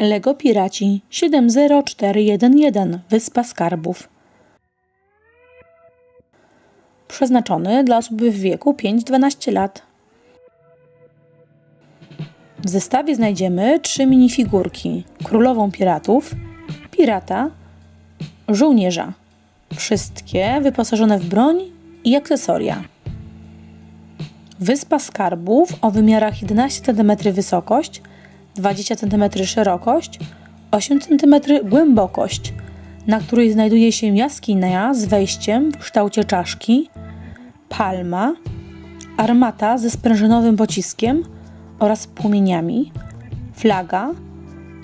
Lego Piraci 70411 Wyspa Skarbów. Przeznaczony dla osób w wieku 5-12 lat. W zestawie znajdziemy trzy minifigurki: królową piratów, pirata, żołnierza. Wszystkie wyposażone w broń i akcesoria. Wyspa Skarbów o wymiarach 11 cm wysokość, 20 cm szerokość, 8 cm głębokość, na której znajduje się jaskinia z wejściem w kształcie czaszki, palma, armata ze sprężynowym pociskiem oraz płomieniami, flaga,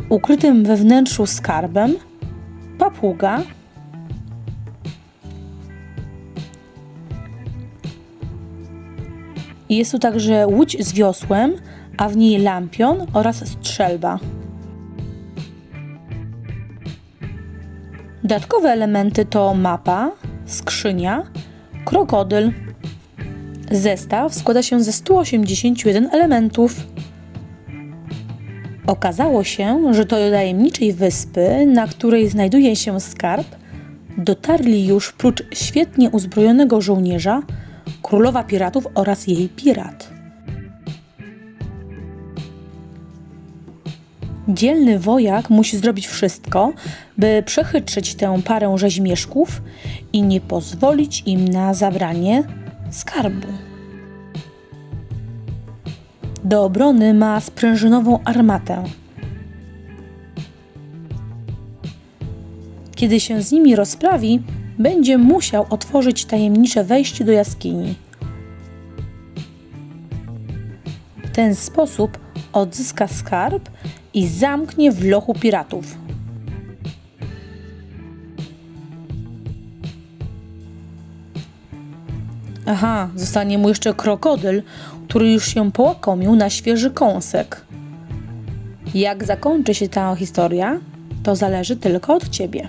ukrytym we wnętrzu skarbem, papuga, Jest tu także łódź z wiosłem, a w niej lampion oraz strzelba. Dodatkowe elementy to mapa, skrzynia, krokodyl. Zestaw składa się ze 181 elementów. Okazało się, że do tajemniczej wyspy, na której znajduje się skarb, dotarli już prócz świetnie uzbrojonego żołnierza królowa piratów oraz jej pirat. Dzielny wojak musi zrobić wszystko, by przechytrzyć tę parę rzeźmieszków i nie pozwolić im na zabranie skarbu. Do obrony ma sprężynową armatę. Kiedy się z nimi rozprawi, będzie musiał otworzyć tajemnicze wejście do jaskini. W ten sposób odzyska skarb i zamknie w lochu piratów. Aha, zostanie mu jeszcze krokodyl, który już się połakomił na świeży kąsek. Jak zakończy się ta historia, to zależy tylko od ciebie.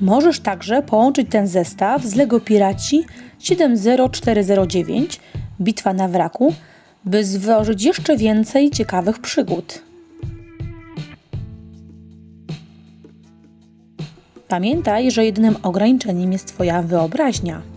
Możesz także połączyć ten zestaw z LEGO Piraci 70409 Bitwa na wraku, by stworzyć jeszcze więcej ciekawych przygód. Pamiętaj, że jedynym ograniczeniem jest Twoja wyobraźnia.